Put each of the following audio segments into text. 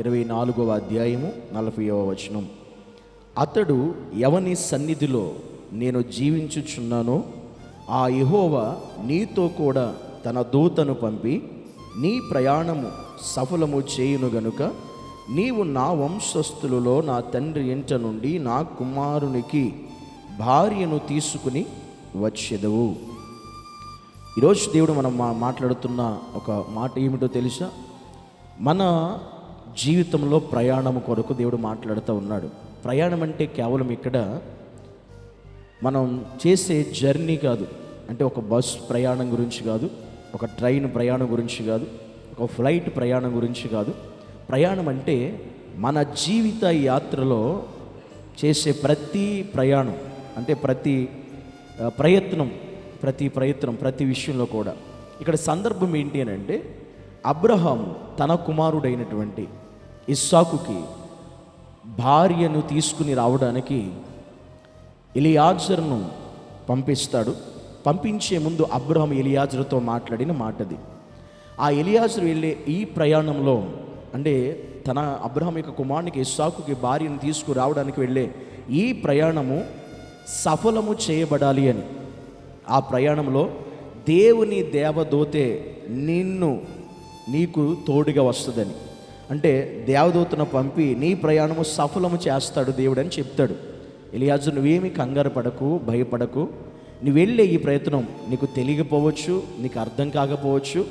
ఇరవై నాలుగవ అధ్యాయము నలభైవ వచనం. అతడు ఎవని సన్నిధిలో నేను జీవించుచున్నానో ఆ యహోవ నీతో కూడా తన దూతను పంపి నీ ప్రయాణము సఫలము చేయును గనుక నీవు నా వంశస్థులలో నా తండ్రి ఇంట నుండి నా కుమారునికి భార్యను తీసుకుని వచ్చెదవు. ఈరోజు దేవుడు మనం మా మాట్లాడుతున్న ఒక మాట ఏమిటో తెలుసా? మన జీవితంలో ప్రయాణం కొరకు దేవుడు మాట్లాడుతూ ఉన్నాడు. ప్రయాణం అంటే కేవలం ఇక్కడ మనం చేసే జర్నీ కాదు. అంటే ఒక బస్ ప్రయాణం గురించి కాదు ఒక ట్రైన్ ప్రయాణం గురించి కాదు ఒక ఫ్లైట్ ప్రయాణం గురించి కాదు. ప్రయాణం అంటే మన జీవిత యాత్రలో చేసే ప్రతి ప్రయాణం అంటే ప్రతి ప్రయత్నం ప్రతి ప్రయత్నం ప్రతి విషయంలో కూడా. ఇక్కడ సందర్భం ఏంటి అని అంటే అబ్రహం తన కుమారుడైనటువంటి ఇస్సాకుకి భార్యను తీసుకుని రావడానికి ఎలియాజర్ను పంపిస్తాడు. పంపించే ముందు అబ్రహం ఎలియాజర్తో మాట్లాడిన మాటది. ఆ ఎలియాజర్ వెళ్ళే ఈ ప్రయాణంలో అంటే తన అబ్రహం యొక్క కుమారునికి ఇస్సాకుకి భార్యను తీసుకురావడానికి వెళ్ళే ఈ ప్రయాణము సఫలము చేయబడాలి అని. ఆ ప్రయాణంలో దేవుని దేవదోతే నిన్ను నీకు తోడుగా వస్తుందని. అంటే దేవదూతను పంపి నీ ప్రయాణము సఫలము చేస్తాడు దేవుడు అని చెప్తాడు. ఎలియాజు నువ్వేమి కంగారు పడకు భయపడకు. నువ్వు వెళ్ళే ఈ ప్రయత్నం నీకు తెలియకపోవచ్చు నీకు అర్థం కాకపోవచ్చు.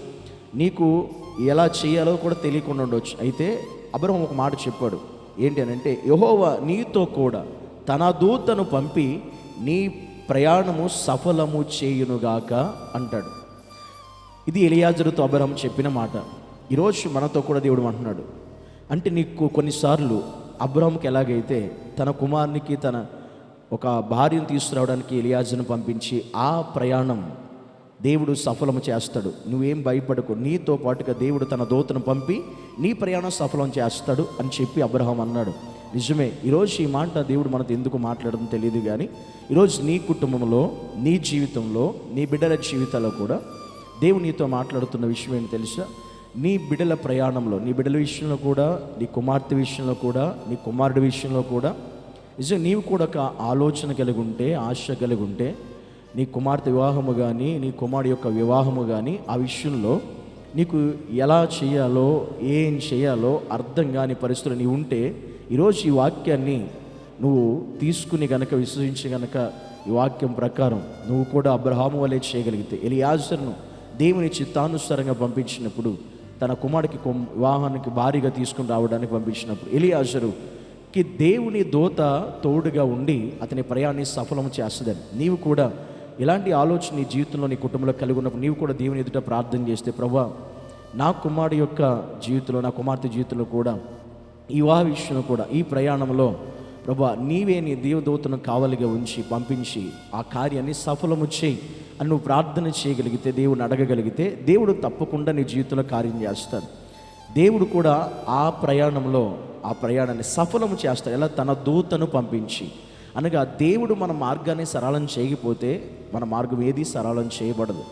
నీకు ఎలా చేయాలో కూడా తెలియకుండా ఉండవచ్చు అయితే అబ్రహం ఒక మాట చెప్పాడు. ఏంటి అని అంటే యహోవా నీతో కూడా తన దూతను పంపి నీ ప్రయాణము సఫలము చేయునుగాక అంటాడు. ఇది ఎలియాజరుతో అబ్రహం చెప్పిన మాట. ఈరోజు మనతో కూడా దేవుడు అంటున్నాడు. అంటే నీకు కొన్నిసార్లు అబ్రహంకి ఎలాగైతే తన కుమారునికి తన ఒక భార్యను తీసుకురావడానికి ఎలియాజును పంపించి ఆ ప్రయాణం దేవుడు సఫలం చేస్తాడు. నువ్వేం భయపడకు. నీతో పాటుగా దేవుడు తన దూతను పంపి నీ ప్రయాణం సఫలం చేస్తాడు అని చెప్పి అబ్రహం అన్నాడు. నిజమే ఈరోజు ఈ మాట దేవుడు మనతో ఎందుకు మాట్లాడడం తెలియదు కానీ ఈరోజు నీ కుటుంబంలో నీ జీవితంలో నీ బిడ్డల జీవితాల్లో కూడా దేవుడు నీతో మాట్లాడుతున్న విషయం ఏంటి తెలుసా? నీ బిడల ప్రయాణంలో నీ బిడ్డల విషయంలో కూడా నీ కుమార్తె విషయంలో కూడా నీ కుమారుడి విషయంలో కూడా నిజంగా నీవు కూడా ఒక ఆలోచన కలిగి ఉంటే ఆశ కలిగి ఉంటే నీ కుమార్తె వివాహము కానీ నీ కుమారుడు యొక్క వివాహము కానీ ఆ విషయంలో నీకు ఎలా చేయాలో ఏం చేయాలో అర్థం కాని పరిస్థితులు నీవు ఉంటే ఈరోజు ఈ వాక్యాన్ని నువ్వు తీసుకుని గనక విశ్వసించి గనక ఈ వాక్యం ప్రకారం నువ్వు కూడా అబ్రహాము వలె చేయగలిగితే ఎలియాజర్ను దేవుని చిత్తానుసారంగా పంపించినప్పుడు తన కుమారుడికి కొం- వివాహానికి భారీగా తీసుకుని రావడానికి పంపించినప్పుడు ఎలియాజరుకి దేవుని దోత తోడుగా ఉండి అతని ప్రయాణాన్ని సఫలం చేస్తుందని. నీవు కూడా ఇలాంటి ఆలోచన నీ జీవితంలో నీ కుటుంబంలో కలిగి ఉన్నప్పుడు నీవు కూడా దేవుని ఎదుట ప్రార్థన చేస్తే ప్రభా నా కుమారుడు యొక్క జీవితంలో నా కుమార్తె జీవితంలో కూడా ఈ వివాహ విషయంలో కూడా ఈ ప్రయాణంలో ప్రభా నీవే నీ దేవదూతను కావలిగా ఉంచి పంపించి ఆ కార్యాన్ని సఫలము చేయి. అని నువ్వు ప్రార్థన చేయగలిగితే దేవుని అడగగలిగితే దేవుడు తప్పకుండా నీ జీవితంలో కార్యం చేస్తాడు. దేవుడు కూడా ఆ ప్రయాణంలో ఆ ప్రయాణాన్ని సఫలము చేస్తాడు. ఎలా? తన దూతను పంపించి. అనగా దేవుడు మన మార్గాన్ని సరళం చేయకపోతే మన మార్గం ఏది సరళం చేయబడదు.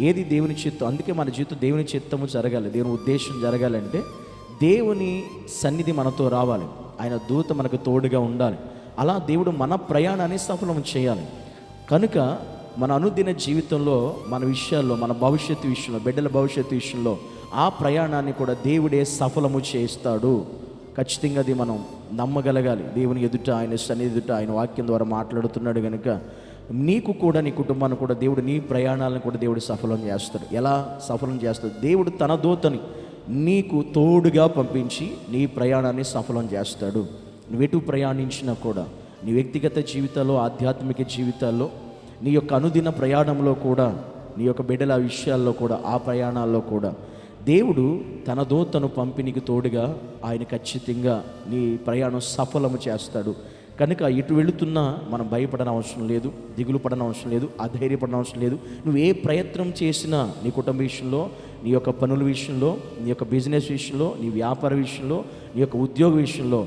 ఏది దేవుని చిత్తం అందుకే మన జీవితం దేవుని చిత్తము జరగాలి. దేవుని ఉద్దేశం జరగాలంటే దేవుని సన్నిధి మనతో రావాలి. ఆయన దూత మనకు తోడుగా ఉండాలి. అలా దేవుడు మన ప్రయాణాన్ని సఫలం చేయాలి. కనుక మన అనుదిన జీవితంలో మన విషయాల్లో మన భవిష్యత్తు విషయంలో బిడ్డల భవిష్యత్తు విషయంలో ఆ ప్రయాణాన్ని కూడా దేవుడే సఫలము చేస్తాడు. ఖచ్చితంగా అది మనం నమ్మగలగాలి. దేవుని ఎదుట ఆయన సన్నిధి ఎదుట ఆయన వాక్యం ద్వారా మాట్లాడుతున్నాడు కనుక నీకు కూడా నీ కుటుంబాన్ని కూడా దేవుడు నీ ప్రయాణాలను కూడా దేవుడు సఫలం చేస్తాడు. ఎలా సఫలం చేస్తాడు? దేవుడు తన దూతని నీకు తోడుగా పంపించి నీ ప్రయాణాన్ని సఫలం చేస్తాడు. నువ్వెటు ప్రయాణించినా కూడా నీ వ్యక్తిగత జీవితాల్లో ఆధ్యాత్మిక జీవితాల్లో నీ యొక్క అనుదిన ప్రయాణంలో కూడా నీ యొక్క బిడ్డల విషయాల్లో కూడా ఆ ప్రయాణాల్లో కూడా దేవుడు తన దూతను పంపిణీకి తోడుగా ఆయన ఖచ్చితంగా నీ ప్రయాణం సఫలము చేస్తాడు. కనుక ఇటు వెళుతున్నా మనం భయపడన అవసరం లేదు దిగులు పడన అవసరం లేదు అధైర్యపడన అవసరం లేదు. నువ్వు ఏ ప్రయత్నం చేసినా నీ కుటుంబ విషయంలో నీ యొక్క పనుల విషయంలో నీ యొక్క బిజినెస్ విషయంలో నీ వ్యాపార విషయంలో నీ యొక్క ఉద్యోగ విషయంలో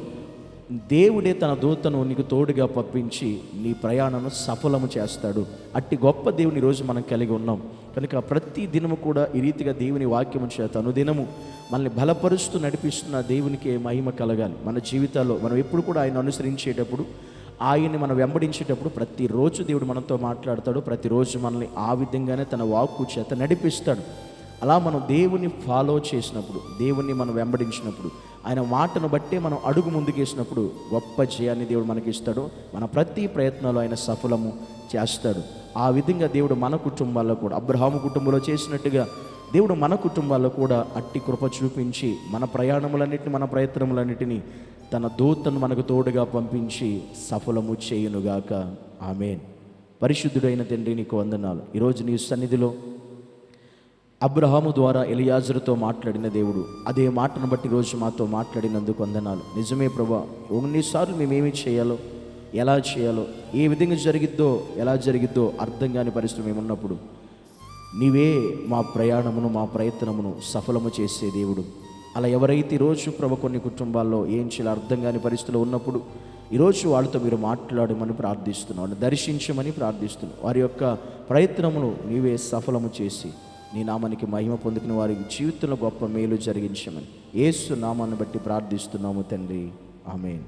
దేవుడే తన దూతను నీకు తోడుగా పంపించి నీ ప్రయాణను సఫలము చేస్తాడు. అట్టి గొప్ప దేవుని రోజు మనం కలిగి ఉన్నాం. కనుక ప్రతి దినము కూడా ఈ రీతిగా దేవుని వాక్యము చేత అనుదినము మనల్ని బలపరుస్తూ నడిపిస్తున్న దేవునికి మహిమ కలగాలి. మన జీవితాల్లో మనం ఎప్పుడు కూడా ఆయన అనుసరించేటప్పుడు ఆయన్ని మనం వెంబడించేటప్పుడు ప్రతిరోజు దేవుడు మనతో మాట్లాడతాడు. ప్రతిరోజు మనల్ని ఆ విధంగానే తన వాక్కు చేత నడిపిస్తాడు. అలా మనం దేవుని ఫాలో చేసినప్పుడు దేవుణ్ణి మనం వెంబడించినప్పుడు ఆయన మాటను బట్టే మనం అడుగు ముందుకేసినప్పుడు గొప్ప జయాన్ని దేవుడు మనకి ఇస్తాడు మన ప్రతి ప్రయత్నాలు ఆయన సఫలము చేస్తాడు. ఆ విధంగా దేవుడు మన కుటుంబాల్లో కూడా అబ్రహాము కుటుంబంలో చేసినట్టుగా దేవుడు మన కుటుంబాల్లో కూడా అట్టి కృప చూపించి మన ప్రయాణములన్నిటిని మన ప్రయత్నములన్నిటినీ తన దూతను మనకు తోడుగా పంపించి సఫలము చేయునుగాక. ఆమెన్. పరిశుద్ధుడైన తండ్రి నీకు వందనాలు. ఈరోజు నీ సన్నిధిలో అబ్రహాము ద్వారా ఎలియాజరుతో మాట్లాడిన దేవుడు. అదే మాటను బట్టి రోజు మాతో మాట్లాడినందుకు వందనాలు. నిజమే ప్రభా కొన్నిసార్లు మేమేమి చేయాలో ఎలా చేయాలో ఏ విధంగా జరిగిద్దో ఎలా జరిగిద్దో అర్థం కాని పరిస్థితి మేము ఉన్నప్పుడు నీవే మా ప్రయాణమును మా ప్రయత్నమును సఫలము చేసే దేవుడు. అలా ఎవరైతే ఈరోజు ప్రభ కొన్ని కుటుంబాల్లో ఏం చేయాలో అర్థం కాని పరిస్థితులు ఉన్నప్పుడు ఈరోజు వాళ్ళతో మీరు మాట్లాడమని ప్రార్థిస్తున్నాను దర్శించమని ప్రార్థిస్తున్నాను వారి యొక్క ప్రయత్నమును నీవే సఫలము చేసి నీ నామానికి మహిమ పొందుకుని వారి జీవితంలో గొప్ప మేలు జరిగించమని. ఏసు నామాన్ని బట్టి ప్రార్థిస్తున్నాము తండ్రి. ఆమె